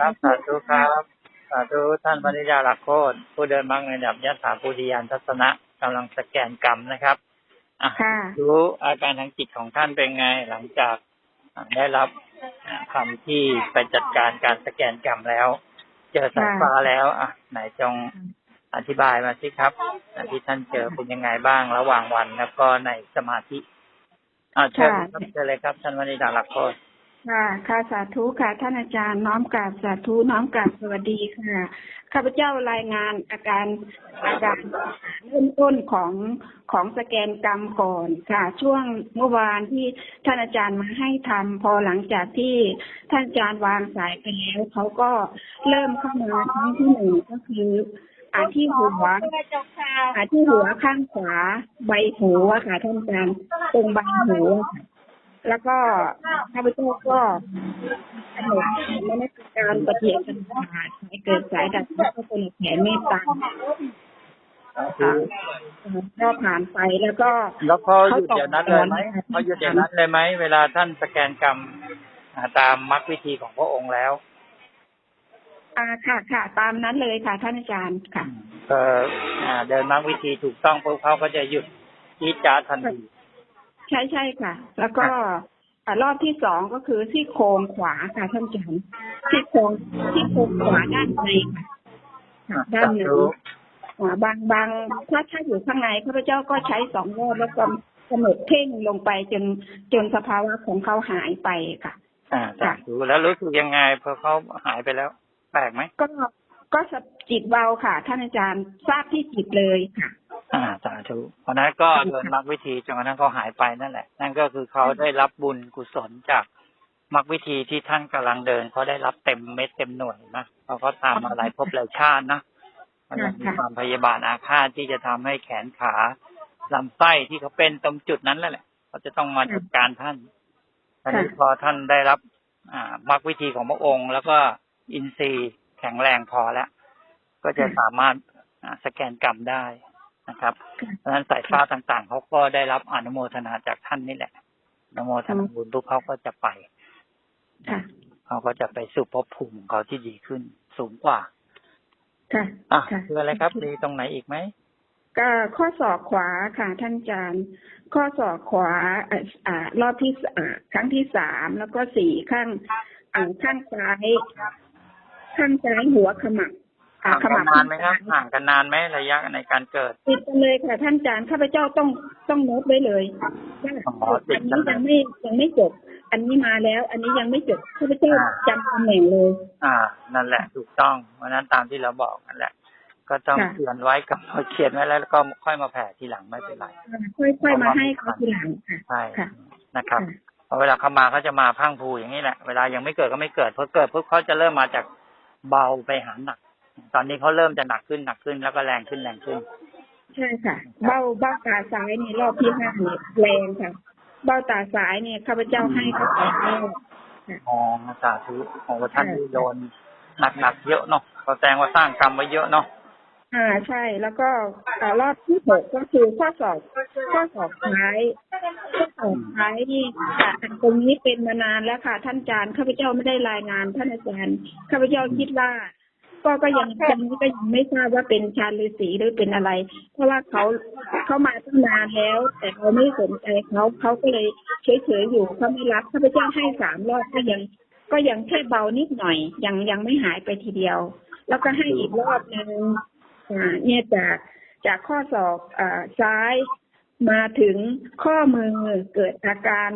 ครับ สาธุครับ สาธุท่านปริยาหลักโคตรผู้เดินมังในระดับยะถาภูริยานทัศนะกำลังสแกนกรรมนะครับอะค่ะรู้อาการทางจิตของท่านเป็นไงหลังจากอะได้รับอะคำที่ไปจัดการการสแกนกรรมแล้ว เจอสายฟ้าแล้วอะไหนจงอธิบายมาสิครับอะที่ท่านเจอเป็นยังไงบ้างระหว่างวันแล้วก็ในสมาธิอ่าเชิญครับเชิญเลยครับท่านวนิดาหลักโคตร ค่ะ ค่ะ สาธุค่ะ ท่านอาจารย์น้อมกราบสาธุน้อมกราบสวัสดีค่ะ ข้าพเจ้ารายงานอาการอาการเริ่มต้นของของสแกนกรรมก่อนค่ะ ช่วงเมื่อวานที่ท่านอาจารย์มาให้ทำพอหลังจากที่ท่านอาจารย์วางสายไปแล้วเขาก็เริ่มเข้ามาครั้งที่หนึ่งก็คืออาที่หัวอาที่หัวข้างขวาใบหูอะค่ะท่านอาจารย์ตรงใบหูอะค่ะ แล้วก็ข้าพเจ้าก็กำหนดมนสิการปฏิเสธขาดให้เกิดสายดับแล้วก็เป็นแผ่เมตตาค่ะก็ผ่านไปแล้วก็ แล้วเขาหยุดเดี๋ยวนั้นเลยไหมเขาหยุดเดี๋ยวนั้นเลยไหมเวลาท่านสแกนกรรมอ่าตามมรรควิธีของพระองค์แล้วอ่าค่ะค่ะ ตามนั้นเลยค่ะท่านอาจารย์ค่ะก็อ่าเดินมรรควิธีถูกต้องพวกเขาก็จะหยุดจีดจาดทันที ใช่ใช่ค่ะ แล้วก็อ่ารอบที่สองก็คือซี่โครงขวาค่ะท่านอาจารย์ซี่โครงซี่โครงขวาด้านในค่ะค่ะด้านในอ่าบางบางถ้าถ้าอยู่ข้างในข้าพเจ้าก็ใช้สองรอบแล้วก็กำหนดเพ่งลงไปจนจนสภาวะของเขาหายไปค่ะ อ่าสาธุแล้วรู้สึกยังไงพอเขาหายไปแล้ว แปลกไหมก็ก็สจิตเบาค่ะ ท่านอาจารย์ทราบที่จิตเลยค่ะอ่าสาธุเพราะนั้นก็เดินมรรควิธีจนกระทั่งเขาหายไปนั่นแหละ นั่นก็คือเขาได้รับบุญกุศลจากมรรควิธีที่ท่านกำลังเดินเขาได้รับเต็มเม็ดเต็มหน่วยนะเพราะเขาตามมาหลายภพหลายชาตินะเขายังมีความพยาบาทอาฆาตที่จะทำให้แขนขาลำไส้ที่เขาเป็นตรงจุดนั้นแหละเขาจะต้องมาจัดการท่านตอนนี้พอท่านได้รับ อ่ามรรควิธีของพระองค์ แล้วก็อินทรีย์แข็งแรงพอแล้ว ก็จะสามารถสแกนกรรมได้ นะครับเพราะฉะนั้นสายฟ้าต่างๆเขาก็ได้รับอนุโมทนาจากท่านนี่แหละอนุโมทนาบุญทุกเขาก็จะไปค่ะเขาก็จะไปสู่ภพภูมิของเขาที่ดีขึ้น สูงกว่าค่ะอะค่ะคืออะไรครับมีตรงไหนอีกไหมก็ข้อศอกขวาค่ะท่านอาจารย์ ข้อศอกขวาอ่าอ่ารอบที่สอ่าครั้งที่สามแล้วก็สี่ข้างอ่าข้างซ้ายข้างซ้ายหัวขมับอ่า ห่างขกันมับนานไหมครับห่างกันนานไหมระยะในการเกิด ติดกันเลยค่ะท่านอาจารย์ข้าพเจ้าต้องต้องโน้ตไว้เลยว่าอ๋อติอัดนกันนี้เลยยังไม่ยังไม่จบ อันนี้มาแล้ว อันนี้ยังไม่จบข้าพเจ้าจำตำแหน่งเลย อ่า นั่นแหละถูกต้องเพราะฉะนั้นตามที่เราบอกนั่นแหละ ก็ต้องค่ะเขียนไว้กับเขียนไว้แล้วก็ค่อยมาแผ่ทีหลังไม่เป็นไรค่อยๆมาให้เขาทีหลังค่ะใช่ค่ะนะครับค่ะพอเวลาเขามาเขาจะมาพรังพรูอย่างนี้แหละ เวลายังไม่เกิดก็ไม่เกิดพอเกิดปุ๊บเขาจะเริ่มมาจากเบาไปหาหนัก ตอนนี้เขาเริ่มจะหนักขึ้นหนักขึ้นแล้วก็แรงขึ้นแรงขึ้น ใช่ค่ะ เบ้าเบ้าตาซ้ายนี่รอบที่ห้าเนี่ยแรงค่ะ เบ้าตาซ้ายเนี่ยข้าพเจ้าให้เขาไปแล้วอ๋อสาธุของท่านที่โดนหนักๆเยอะเนาะเขาแสดงว่าสร้างกรรมไว้เยอะเนาะอ่าใช่แล้วก็อ่ารอบที่หกก็คือข้อสอบข้อสอบท้ายข้อสอบท้ายนี่อ่าอันตรงนี้เป็นมานานแล้วค่ะ ท่านอาจารย์ข้าพเจ้าไม่ได้รายงานท่านอาจารย์ข้าพเจ้าคิดว่า ก็ก็ยังตรงนี้ก็ยังไม่ทราบว่าเป็นชาฤาษีหรือเป็นอะไร เพราะว่าเขาเขามาตั้งนานแล้ว แต่เราไม่สนใจเขาเขาก็เลยเฉยๆอยู่เขาไม่รับข้าพเจ้าให้สามรอบก็ยัง ก็ยังแค่เบานิดหน่อย ยังยังไม่หายไปทีเดียว แล้วก็ให้อีกรอบหนึ่งอ่า เนี่ยจากจากข้อศอกอ่าซ้ายมาถึงข้อมือเกิดอาการ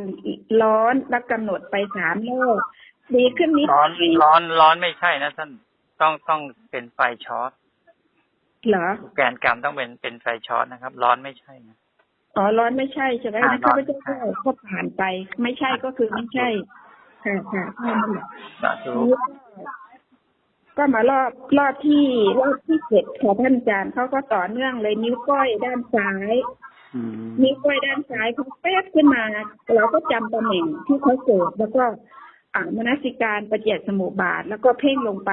ร้อนและกำหนดไปสามรอบดีขึ้นนิดร้อนหน่อยร้อนร้อนไม่ใช่นะท่าน ต้องต้องเป็นไฟช็อตเหรอแกนกรรมต้องเป็นเป็นไฟช็อตนะครับ ร้อนไม่ใช่นะอ๋อร้อนไม่ใช่ใช่ไหมอ่านะข้าพเจ้าร้ก็อนไม่ใช่ก็ผ่านไป ไม่ใช่ก็คือไม่ใช่ค่ะค่ะแค่นั้นแหละสาธุนี้ก็ก็มารอบรอบที่รอบที่เจ็ดค่ะท่านอาจารย์เขาก็ต่อเนื่องเลยนิ้วก้อยด้านซ้ายอืมนิ้วก้อยด้านซ้ายเขาแป๊บขึ้นมา เราก็จำตำแหน่งที่เขาเกิดแล้วก็อ่ามนสิการประเจียดสมุปบาท แล้วก็เพ่งลงไป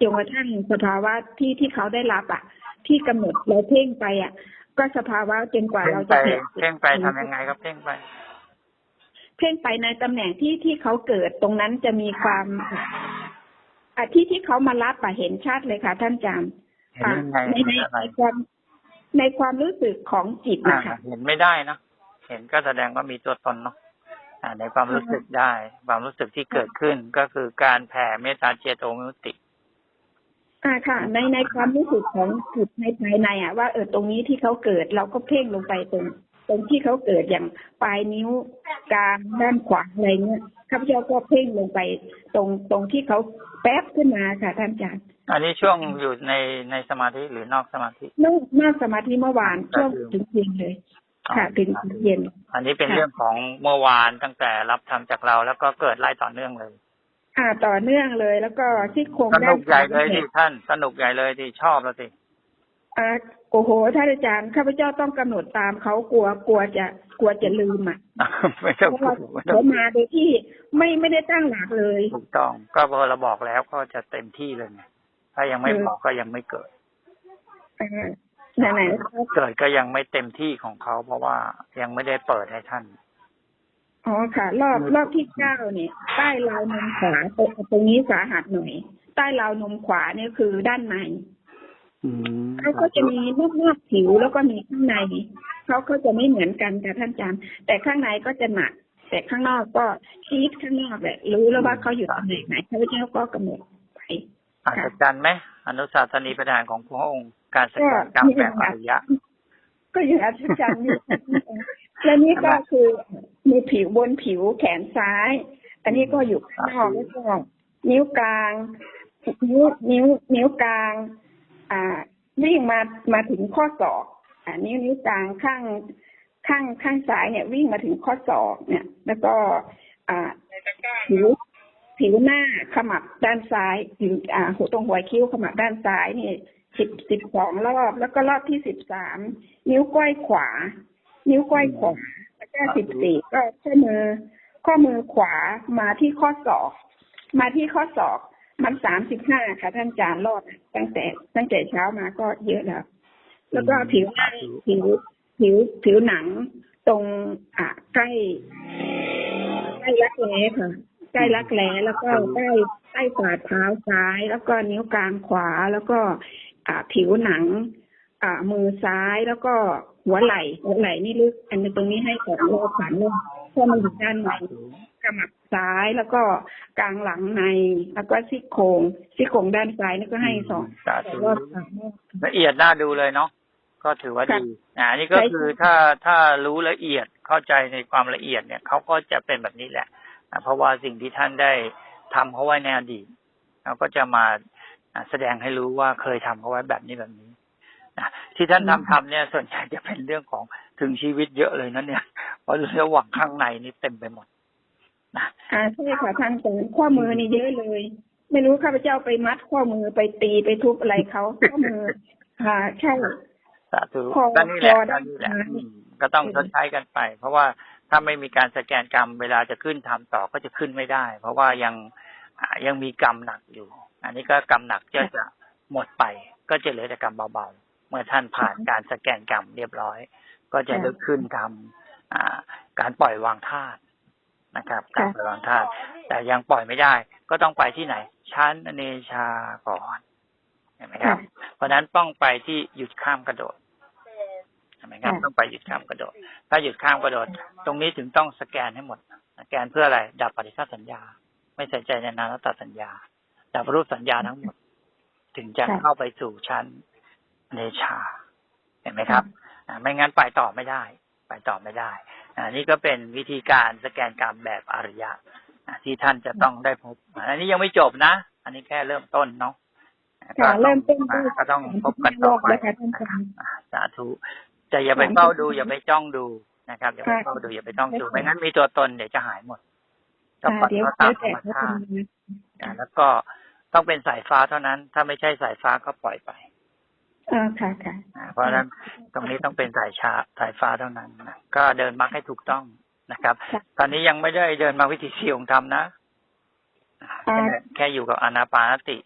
จนกระทั่งสภาวะที่ที่เขาได้รับอะ ที่กำหนดเราเพ่งไปอะ ก็สภาวะจนกว่าเพ่งเราไปจะเห็นเพ่งไปทำยังไงครับเพ่งไป เพ่งไปในตำแหน่งที่ที่เขาเกิดตรงนั้นจะมีความอาที่ที่เขามารับอะเห็นชัดเลยค่ะ ท่านอาจารย์เห็นยังไงในในอะไรในความในความรู้สึกของจิตอ่านะคะเห็นไม่ได้นะเห็นก็แสดงว่ามีตัวตนเนาะอ่าในความรู้สึกได้ ความรู้สึกที่เกิดขึ้นก็คือการแผ่เมตตาเจโตวิมุตติอ่า ค่ะ ในในความรู้สึกของจิตในภายในอะว่าเออตรงนี้ที่เขาเกิดเราก็เพ่งลงไปตรงตรงที่เขาเกิดอย่างปลายนิ้วกลางด้านขวาอะไรเงี้ยข้าพเจ้าก็เพ่งลงไป ตรงตรงที่เขาแป๊บขึ้นมาค่ะท่านอาจารย์ อันนี้ช่วงอยู่ในในสมาธิหรือนอกสมาธินอกนอกสมาธิเมื่อวานช่วงถึงเย็นเลย ค่ะถึงเย็น อันนี้เป็นค่ะเรื่องของเมื่อวานตั้งแต่รับทำจากเราแล้วก็เกิดไล่ต่อเนื่องเลย อ่าต่อเนื่องเลย แล้วก็ที่โครงสด้านุนกใหญ่เลยซ้าที่ท่านสนุกใหญ่เลยที่ชอบแล้วสิอ่าโอ้โหท่านอาจารย์ข้าพเจ้าต้องกำหนดตามเขากลัวกลัวจะกลัวจะลืมอะไม่ต้องเพราะกลัว่าวไม่ต้อเขางมาโดยที่ไม่ไม่ได้ตั้งหลักเลยถูกต้อง ก็พอเราบอกแล้วก็จะเต็มที่เลยไงถ้ายังไม่อืมบอกก็ยังไม่เกิดอ่าไหนๆครับเกิดก็ยังไม่เต็มที่ของเขาเพราะว่ายังไม่ได้เปิดให้ท่าน อ๋อค่ะ รอบรอบที่เก้าเนี่ย ใต้ราวนมขวาตรงตรงนี้สาหัสหน่อย ใต้ราวนมขวาเนี่ยคือด้านในอืมเขาก็จะมีนอกนอกผิวแล้วก็มีข้างใน เขาก็จะไม่เหมือนกันค่ะท่านอาจารย์ แต่ข้างในก็จะหนัก แต่ข้างนอกก็ชีดข้างนอกแหละรู้แล้วว่าเขาอยู่ตำแหน่งไหนพระเจ้าก็กำหนดไปอัศจรรย์ไหมอนุสาสนีประธานของพระองค์การแสดงกรรมแบบอริยะ ก็อย่างอัศจรรย์นี่ และนี่ก็คือมีผิวบนผิวแขนซ้าย อันนี้ก็อยู่ข้างนอกแล้วก็นิ้วกลางนิ้วนิ้วนิ้วกลาง อ่าวิ่งมามาถึงข้อศอกอ่านิ้วนิ้วกลางข้างข้างข้างซ้ายเนี่ย วิ่งมาถึงข้อศอกเนี่ย แล้วก็ อ่าผิวผิวหน้าขมับด้านซ้ายผิวอ่าหัวตรงหัวคิ้วขมับด้านซ้ายนี่สิบสิบสองรอบ แล้วก็รอบที่สิบสามนิ้วก้อยขวา นิ้วก้อยขวาแล้วก็สิบสี่ก็ข้อมือ ข้อมือขวามาที่ข้อศอก มาที่ข้อศอก มันสามสิบห้าค่ะ ท่านอาจารย์รอบตั้งแต่ ตั้งแต่เช้ามาก็เยอะแล้ว แล้วก็ผิวหน้าผิวผิวผิวหนังตรงอ่าใกล้ใกล้รักแร้ค่ะใกล้รักแร้แล้วก็ใกล้ใกล้ฝ่าเท้าซ้าย แล้วก็นิ้วกลางขวาแล้วก็ อ่าผิวหนัง อ่ามือซ้ายแล้วก็ หัวไหล่หัวไหล่นี่ลึก อันนี้ตรงนี้ให้สองรอบสามรอบเพราะมันอยู่ด้านในขมับซ้ายแล้วก็กลางหลังใน แล้วก็ซี่โครงซี่โครงด้านซ้ายนี่ก็ให้สองสาสอธุงรอบสามรอบละเอียดน่าดูเลยเนาะก็ถือว่าค่ะดีอ่าอันนี้ก็ใช่คือถ้าถ้ารู้ละเอียดเข้าใจในความละเอียดเนี่ยเขาก็จะเป็นแบบนี้แหละอ่าเพราะว่าสิ่งที่ท่านได้ทำเขาไว้ในอดีตเขาก็จะมาอ่าแสดงให้รู้ว่าเคยทำเขาไว้แบบนี้แบบนี้ นะที่ท่านทำทำเนี่ย ส่วนใหญ่จะเป็นเรื่องของถึงชีวิตเยอะเลยนะเนี่ยเพราะระหว่างข้างในนี่เต็มไปหมดนะอ่าใช่ค่ะท่านแต่ข้อมือนี่เยอะเลย ไม่รู้ข้าพเจ้าไปมัดข้อมือไปตีไปทุบอะไรเขาข้อมืออ่าใช่สาธุพอก็นี่แหละพอได้ก็นี่แหละไหมอืมก็ต้องชดใช้กันไป เพราะว่าถ้าไม่มีการสแกนกรรมเวลาจะขึ้นทำต่อก็จะขึ้นไม่ได้ เพราะว่ายังอ่ายังมีกรรมหนักอยู่ อันนี้ก็กรรมหนักจะจะหมดไป ก็จะเหลือแต่กรรมเบาๆ เมื่อท่านผ่านการสแกนกรรมเรียบร้อย ก็จะลึกขึ้นทำอ่าการปล่อยวางธาตุนะครับ การปล่อยวางธาตุแต่ยังปล่อยไม่ได้ ก็ต้องไปที่ไหนชั้นอเนชาก่อนเห็นไหมครับ เพราะฉะนั้นต้องไปที่หยุดข้ามกระโดดใช่ไหมครับค่ะต้องไปหยุดข้ามกระโดด ถ้าหยุดข้ามกระโดด ตรงนี้ถึงต้องสแกนให้หมด สแกนเพื่ออะไร ดับปฏิฆาสัญญา ไม่ใส่ใจในนานตสัญญา ดับรูปสัญญาทั้งหมด ถึงจะค่ะเข้าไปสู่ชั้น เนชา เห็นไหมครับอ่าไม่งั้นไปต่อไม่ได้ ไปต่อไม่ได้อ่านี่ก็เป็นวิธีการสแกนกรรมแบบอริยะอ่าที่ท่านจะต้องได้พบอ่าอันนี้ยังไม่จบนะ อันนี้แค่เริ่มต้นเนาะค่ะเริ่มต้นอ่าด้วยก็ต้องพบกันต่อไปแล้วค่ะท่านอาจารย์อ่าสาธุแต่อย่าไปเฝ้าดูอย่าไปจ้องดูนะครับอย่าไปค่ะเฝ้าดูอย่าไปจ้องดูไม่งั้นมีตัวตนเดี๋ยวจะหายหมดก็อ่าปล่อยเดี๋ยวเขาเดี๋ตายมวธรแต่รมเขาชาจะติมีอ่าแล้วก็ต้องเป็นสายฟ้าเท่านั้น ถ้าไม่ใช่สายฟ้าก็ปล่อยไป อ่าค่ะค่ะอ่าเพราะฉะนั้นตรงนี้ต้องเป็นสายชาสายฟ้าเท่านั้นนะก็เดินมักให้ถูกต้องนะครับค่ะตอนนี้ยังไม่ได้เดินมาวิธีสี่องค์ธรรมนะอ่าแค่แค่อยู่กับอนาปานสติ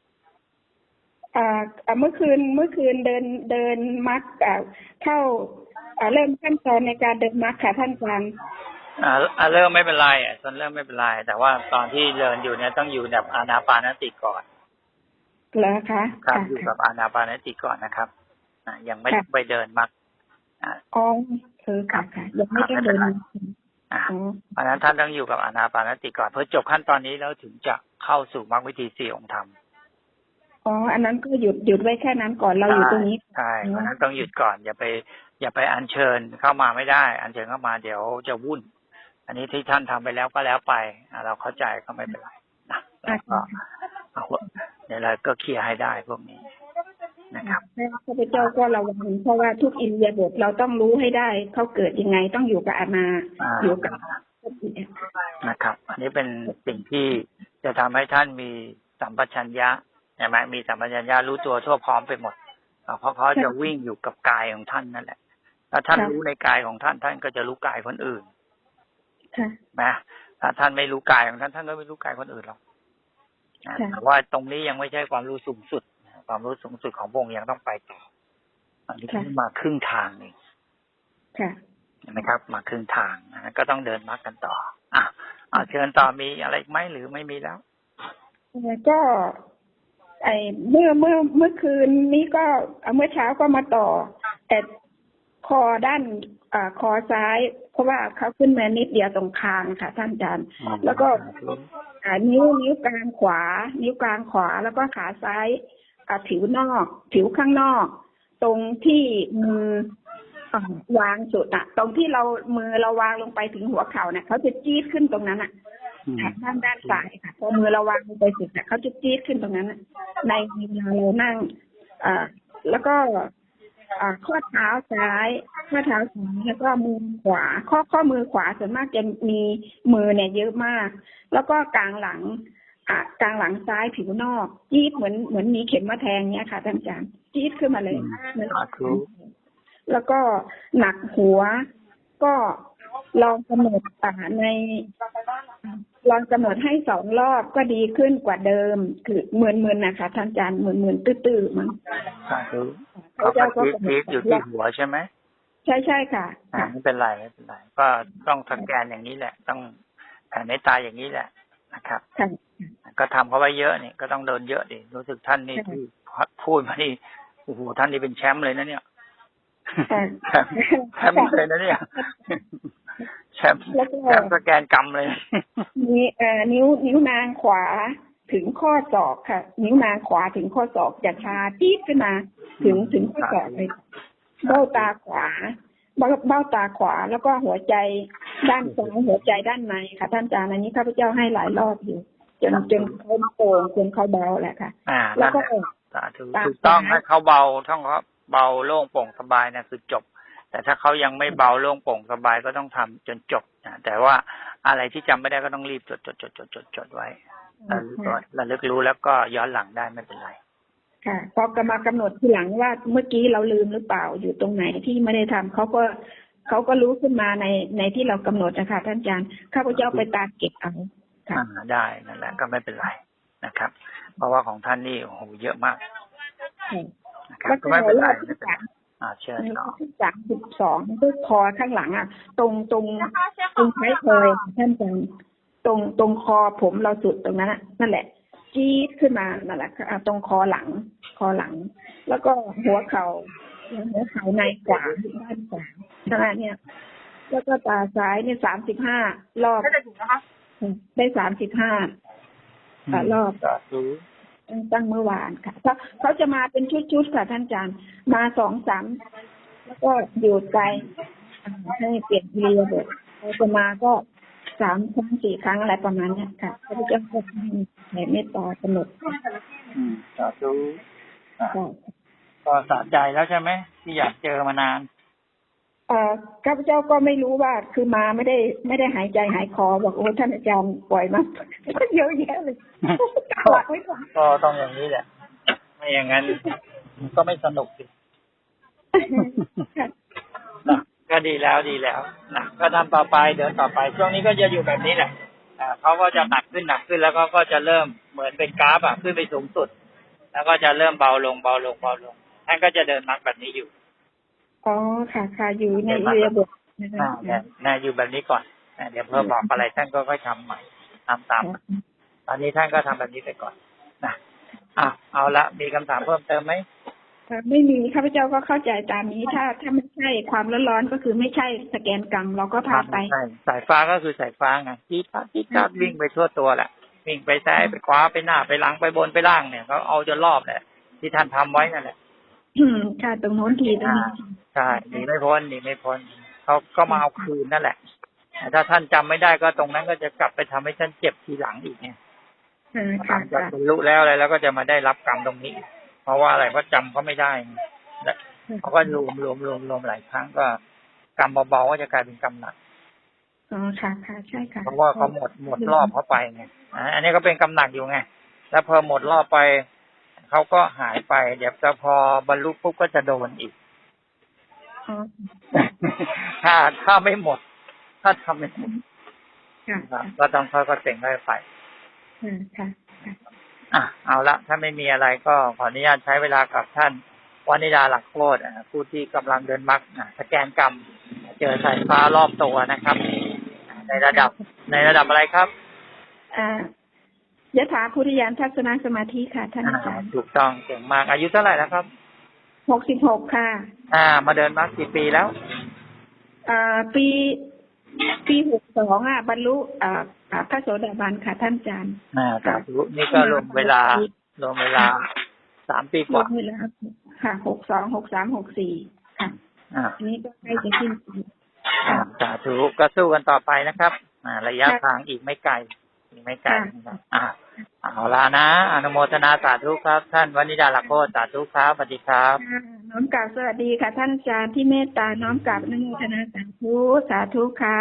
อ่าอ่าเมื่อคืนเมื่อคืนเดินเดินมักอ่าเข้าอ่าเริ่มขั้นตอนในการเดินมักค่ะท่านอาจารย์อ่าอ่าเริ่มไม่เป็นไรอะตอนเริ่มไม่เป็นไรแต่ว่าตอนที่เดินอยู่เนี่ยต้องอยู่แบบอานาปานสติก่อน แล้วคะครับค่ะอยู่ค่ะกับอานาปานสติก่อนนะครับอ่ายังไม่ค่ะไปเดินมักอ่าอ๋อเออค่ะค่ะยังไม่ได้เดินอ่าอ๋อเพราะฉะนั้นท่านต้องอยู่กับอานาปานสติก่อนเพื่อจบขั้นตอนนี้แล้วถึงจะเข้าสู่มรรควิธีสี่องค์ธรรมอ๋อ อันนั้นก็หยุดหยุดไว้แค่นั้นก่อนเราอยู่ตรงนี้ใช่อืมเพราะฉะนั้นต้องหยุดก่อน อย่าไป อย่าไปอัญเชิญเข้ามาไม่ได้ อัญเชิญเข้ามาเดี๋ยวจะวุ่น อันนี้ที่ท่านทำไปแล้วก็แล้วไปอ่าเราเข้าใจก็ไม่เป็นไรนะแล้วก็ เอาเดี๋ยวเราก็เคลียร์ให้ได้พวกนี้นะครับข้าพเจ้าก็ระวังเพราะว่าทุกอินเดียบทเราต้องรู้ให้ได้เขาเกิดยังไงต้องอยู่กับอาณาอ่าอยู่กับนะครับ อันนี้เป็นสิ่งที่จะทำให้ท่านมีสัมปชัญญะใช่ไหมมีสัมปชัญญะรู้ตัวทั่วพร้อมไปหมดอ่าเพราะเขาจะวิ่งอยู่กับกายของท่านนั่นแหละถ้าท่านรู้ในกายของท่านท่านก็จะรู้กายคนอื่นค่ะนะถ้าท่านไม่รู้กายของท่านท่านก็ไม่รู้กายคนอื่นหรอกนะค่ะ แต่ว่าตรงนี้ยังไม่ใช่ความรู้สูงสุด ความรู้สูงสุดของพระองค์ยังต้องไปต่ออันนี้คือมาครึ่งทางเองค่ะเห็นไหมครับ มาครึ่งทางนะก็ต้องเดินมรรคกันต่อ อะอะเชิญต่อมีอะไรอีกไหมหรือไม่มีแล้วแล้วก็ไอเมื่อเมื่อเมื่อคืนนี้ก็เอ่อเมื่อเช้าก็มาต่อ แต่คอด้านอ่าคอซ้ายเพ ราะว่าเขาขึ้นมานิดเดียวตรงคางค่ะ ท่านอาจารย์ แล้วก็อ่านิ้วนิ้วกลางขวา นิ้วกลางขวาแล้วก็ขาซ้ายอ่าผิวนอก ผิวข้างนอก ตรงที่มืออ่าวางสุดอะตรงที่เรามือเราวางลงไปถึงหัวเข่าเนี่ยเขาจะจี๊ดขึ้นตรงนั้นอะอืมค่ะด้านด้านซ้ายค่ะพอมือเราวางลงไปสุดเนี่ยเขาจะจี๊ดขึ้นตรงนั้นน่ะในเวลาเรานั่งอ่าแล้วก็อ่า ข้อเท้าซ้าย ข้อเท้าซ้ายแล้วก็มือขวา ข้อข้อมือขวาส่วนมากจะมีมือเนี่ยเยอะมาก แล้วก็กลางหลังอ่ากลางหลังซ้ายผิวนอกจี๊ดเหมือนเหมือนมีเข็มมาแทงเนี่ยค่ะท่านอาจารย์จี๊ดขึ้นมาเลยเหมือนสาธุแล้วก็หนักหัวก็ลองกำหนดอ่าในลองกำหนดให้สองรอบก็ดีขึ้นกว่าเดิม คือเหมือนๆนะคะท่านอาจารย์เหมือนๆตื้อๆมั้ง สาธุพระเจ้าก็พีคกำหนพีดคอยู่ที่หัวใช่ไหมใช่ใช่ค่ะอ่าค่ะไม่เป็นไรไม่เป็นไรก็ต้องสแกนอย่างนี้แหละ ต้องแผ่เมตตาอย่างนี้แหละนะครับค่ะก็ทำเขาไว้เยอะนี่ก็ต้องเดินเยอะดิรู้สึกท่านนี่ค่ะที่พูดมานี่โอ้โหท่านนี่เป็นแชมป์เลยนะเนี่ยค่ะแชมป์แชมป์เลยนะเนี่ยแชมป์แล้วก็แชมป์สแกนกรรมเลยมีเอ่อนิ้วนิ้วนางขวา ถึงข้อศอกค่ะ นิ้วนางขวาถึงข้อศอกจะชาจี๊ดขึ้นมา ถึงถึงข้อศอกเลยเบ้าตาขวาเบ้าเบ้าตาขวาแล้วก็หัวใจด้านซ้ายหัวใจด้านในค่ะ ท่านอาจารย์อันนี้ข้าพเจ้าให้หลายรอบอยู่จนจนเขาโป่งจนเขาเบาแหละค่ะอ่าแล้วก็นั่นหละสาธุตามถูกต้องซ้ายให้เขาเบาท่องเขาเบาโล่งโปร่งสบายนะคือจบ แต่ถ้าเขายังไม่เบาโล่งโปร่งสบายก็ต้องทำจนจบนะแต่ว่าอะไรที่จำไม่ได้ก็ต้องรีบจดจดจดจดจดจดไว้ ระลึกไว้ระลึกรู้แล้วก็ย้อนหลังได้ไม่เป็นไรค่ะพอกมากำหนดทีหลังว่าเมื่อกี้เราลืมหรือเปล่าอยู่ตรงไหนที่ไม่ได้ทำเขาก็เขาก็รู้ขึ้นมาในในที่เรากำหนดนะคะท่านอาจารย์ข้าพเจ้าไปตามเก็บเอาค่ะอ่าได้นั่นแหละก็ไม่เป็นไรนะครับ เพราะว่าของท่านนี่โอ้โหเยอะมากค่ะนะครับแล้วก็ก็ไม่เป็นรไรอบไม่ที่เป็นไรสามอ่าเชิญในรต่ออบที่สามสิบสองด้วยคอข้างหลังอะ ตรงตรงตรงท้ายทอยท่านอาจารย์ ตรงตรงคอผมเราสุดตรงนั้นน่ะนั่นแหละ จี๊ดขึ้นมานั่นแหละค่ะอะตรงคอหลัง คอหลัง แล้วก็หัวเข่าหัวเข่าในขวาด้านขวาขณะเนี่ยแล้วก็ตาซ้ายเนี่ยสามสิบห้ารอบได้สามสิบห้าอ่ารอบสาธุตั้งเมื่อวานค่ะเขาเขาจะมาเป็นชุดๆค่ะท่านอาจารย์ มาสองสามแล้วก็อยู่ไกลอ่าให้เปลี่ยนเรียบทเขาจะมาก็ สามครั้งสี่ครั้งอะไรประมาณเนี้ยค่ะพระพุทธเจ้าก็ให้แผ่เมตตากำหนดค่ะอืมสาธุอะก็ก็สะใจแล้วใช่ไหมที่อยากเจอมานานเอ่อข้าพเจ้าก็ไม่รู้ว่าคือมาไม่ได้ไม่ได้หายใจหายคอบอกโอ้ท่านอาจารย์ปล่อยมาเยอะแยะเลยฝากไว้ก่อนก็ต้องอย่างนี้แหละไม่อย่างนั้นมันก็ไม่สนุกสิค่ะนะ ก็ดีแล้วดีแล้วนะก็ทำต่อไปเดินต่อไป ช่วงนี้ก็จะอยู่แบบนี้แหละอ่าเขาก็จะหนักขึ้นหนักขึ้นแล้วก็ก็จะเริ่มเหมือนเป็นกราฟอะขึ้นไปสูงสุด แล้วก็จะเริ่มเบาลงเบาลงเบาลงท่านก็จะเดินมักแบบนี้อยู่อ๋อค่ะค่ะอยู่ในเรียบทนะคะอ่าเนี่ยนะอยู่แบบนี้ก่อนนะเดี๋ยวเพิ่มบอกอะไรท่านก็ค่อยทำใหม่ทำตามตอนนี้ท่านก็ทำแบบนี้ไปก่อนนะอะเอาละมีคำถามเพิ่มเติมไหม เอ่อไม่มีข้าพเจ้าก็เข้าใจตามนี้ ถ้าถ้าไม่ใช่ความร้อนๆก็คือไม่ใช่สแกนกรรมเราก็พาไปใช่สายฟ้าก็คือสายฟ้าไงที่ทัดที่ทัดวิ่งไปทั่วตัวแหละวิ่งไปซ้ายไปขวาไปหน้าไปหลังไปบนไปล่างเนี่ยเขาเอาจนรอบแหละที่ท่านทำไว้นั่นแหละอืมค่ะตรงโน้นทีตรงนี้ทีใช่หนีไม่พ้นหนีไม่พ้นเขาก็มาเอาคืนนั่นแหละแต่ถ้าท่านจำไม่ได้ก็ตรงนั้นก็จะกลับไปทำให้ท่านเจ็บทีหลังอีกไงเออหลัค่ะงจากค่ะบรรลุแล้วอะไรแล้วก็จะมาได้รับกรรมตรงนี้ เพราะว่าอะไรเพราะจำเขาไม่ได้ไงและเขาก็รวมรวมรวมรวมหลายครั้งก็กรรมเบาๆก็จะกลายเป็นกรรมหนักอ๋อค่ะค่ะใช่ค่ะเพราะว่าเขาหมดหมดรอบเขาไปไงอ่าอันนี้ก็เป็นกำหนักอยู่ไงแล้วพอหมดรอบไปเขาก็หายไป เดี๋ยวจะพอบรรลุปุ๊บก็จะโดนอีกอ๋อถ้าถ้าไม่หมด ถ้าทำไม่หมดค่ะนะครับก็ต้องค่อยๆเต่งค่อยๆไปเออค่ะค่ะ อะเอาละถ้าไม่มีอะไรก็ขออนุญาตใช้เวลากับท่านวานิดาหลักโคตรอะผู้ที่กำลังเดินมักอะสแกนกรรม เจอสายฟ้ารอบตัวนะครับ ในระดับในระดับอะไรครับอ่ายะถาพุทธยานทัศนสมาธิค่ะ ท่านอาจารย์ถูกต้องเก่งมากอายุเท่าไหร่แล้วครับหกสิบหกค่ะ อ่า มาเดินมักกี่ปีแล้วอ่าปี ปีหกสองอะบรรลุอ่าอ่าพระโสดาบันค่ะท่านอาจารย์อ่าสาธุนี่ก็รวมเวลารวมเวลาสามปีกรวว่ามเวลาค่ะหกสองหกสามหกสี่ค่ะอ่าอันนี้ก็ใกล้จะสิ้นปีอ่าสาธุก็สู้กันต่อไปนะครับ อ่า ระยะค่ะทางอีกไม่ไกลอีกไม่ไกลค่ะนะครับอ่า เอาละนะ อนุโมทนาสาธุครับ ท่านวนิดาลักโคสาธุครับสวัสดีครับน้อมกราบสวัสดีค่ะ ท่านอาจารย์ที่เมตตาน้อมกราบอนุโมทนาสาธุสาธุค่ะ